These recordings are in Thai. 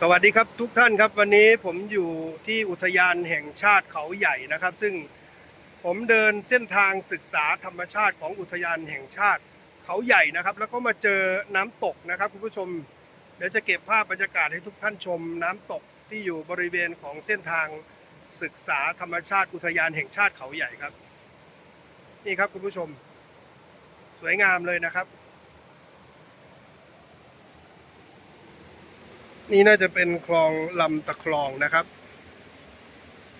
สวัสดีครับทุกท่านครับวันนี้ผมอยู่ที่อุทยานแห่งชาติเขาใหญ่นะครับ ซึ่งผมเดินเส้นทางศึกษาธรรมชาติของอุทยานแห่งชาติเขาใหญ่นะครับ แล้วก็มาเจอน้ำตกนะครับคุณผู้ชมเดี๋ยวจะเก็บภาพบรรยากาศให้ทุกท่านชม น้ำตกที่อยู่บริเวณของเส้นทางศึกษาธรรมชาติอุทยานแห่งชาติเขาใหญ่ครับ นี่ครับคุณผู้ชม สวยงามเลยนะครับ นี่น่าจะเป็นคลองลำตะคลองนะครับ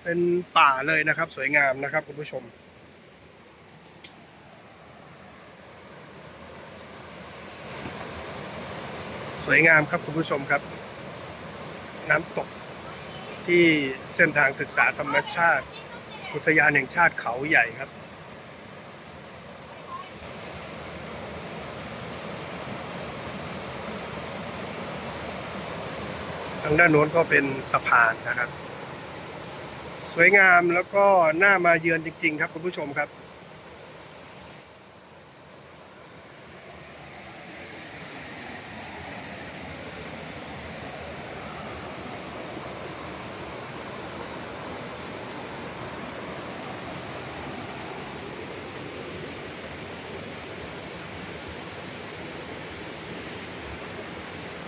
เป็นป่าเลยนะครับ สวยงามนะครับคุณผู้ชมสวยงามครับคุณผู้ชมครับ น้ำตกที่เส้นทางศึกษาธรรมชาติ อุทยานแห่งชาติเขาใหญ่ครับางด้านโน้นก็เป็นสะพานนะครับ สวยงามแล้วก็น่ามาเยือนจริง ๆ ครับคุณผู้ชมครับ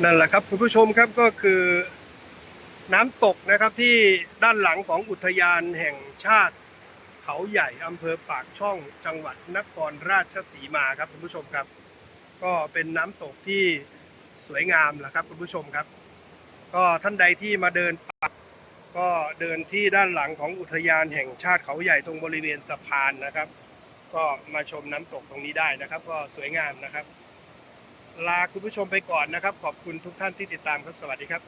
นั่นแหละครับคุณผู้ชมครับก็คือน้ำตกนะครับที่ด้านหลังของอุทยานแห่งชาติ เขาใหญ่อำเภอปากช่องจังหวัดนครราชสีมาครับคุณผู้ชมครับ ก็เป็นน้ำตกที่สวยงามแหละครับคุณผู้ชมครับ ก็ท่านใดที่มาเดินป่าก็เดินที่ด้านหลังของอุทยานแห่งชาติเขาใหญ่ตรงบริเวณสะพานนะครับ ก็มาชมน้ำตกตรงนี้ได้นะครับ ก็สวยงามนะครับ ลาคุณผู้ชมไปก่อนนะครับ ขอบคุณทุกท่านที่ติดตามครับ สวัสดีครับ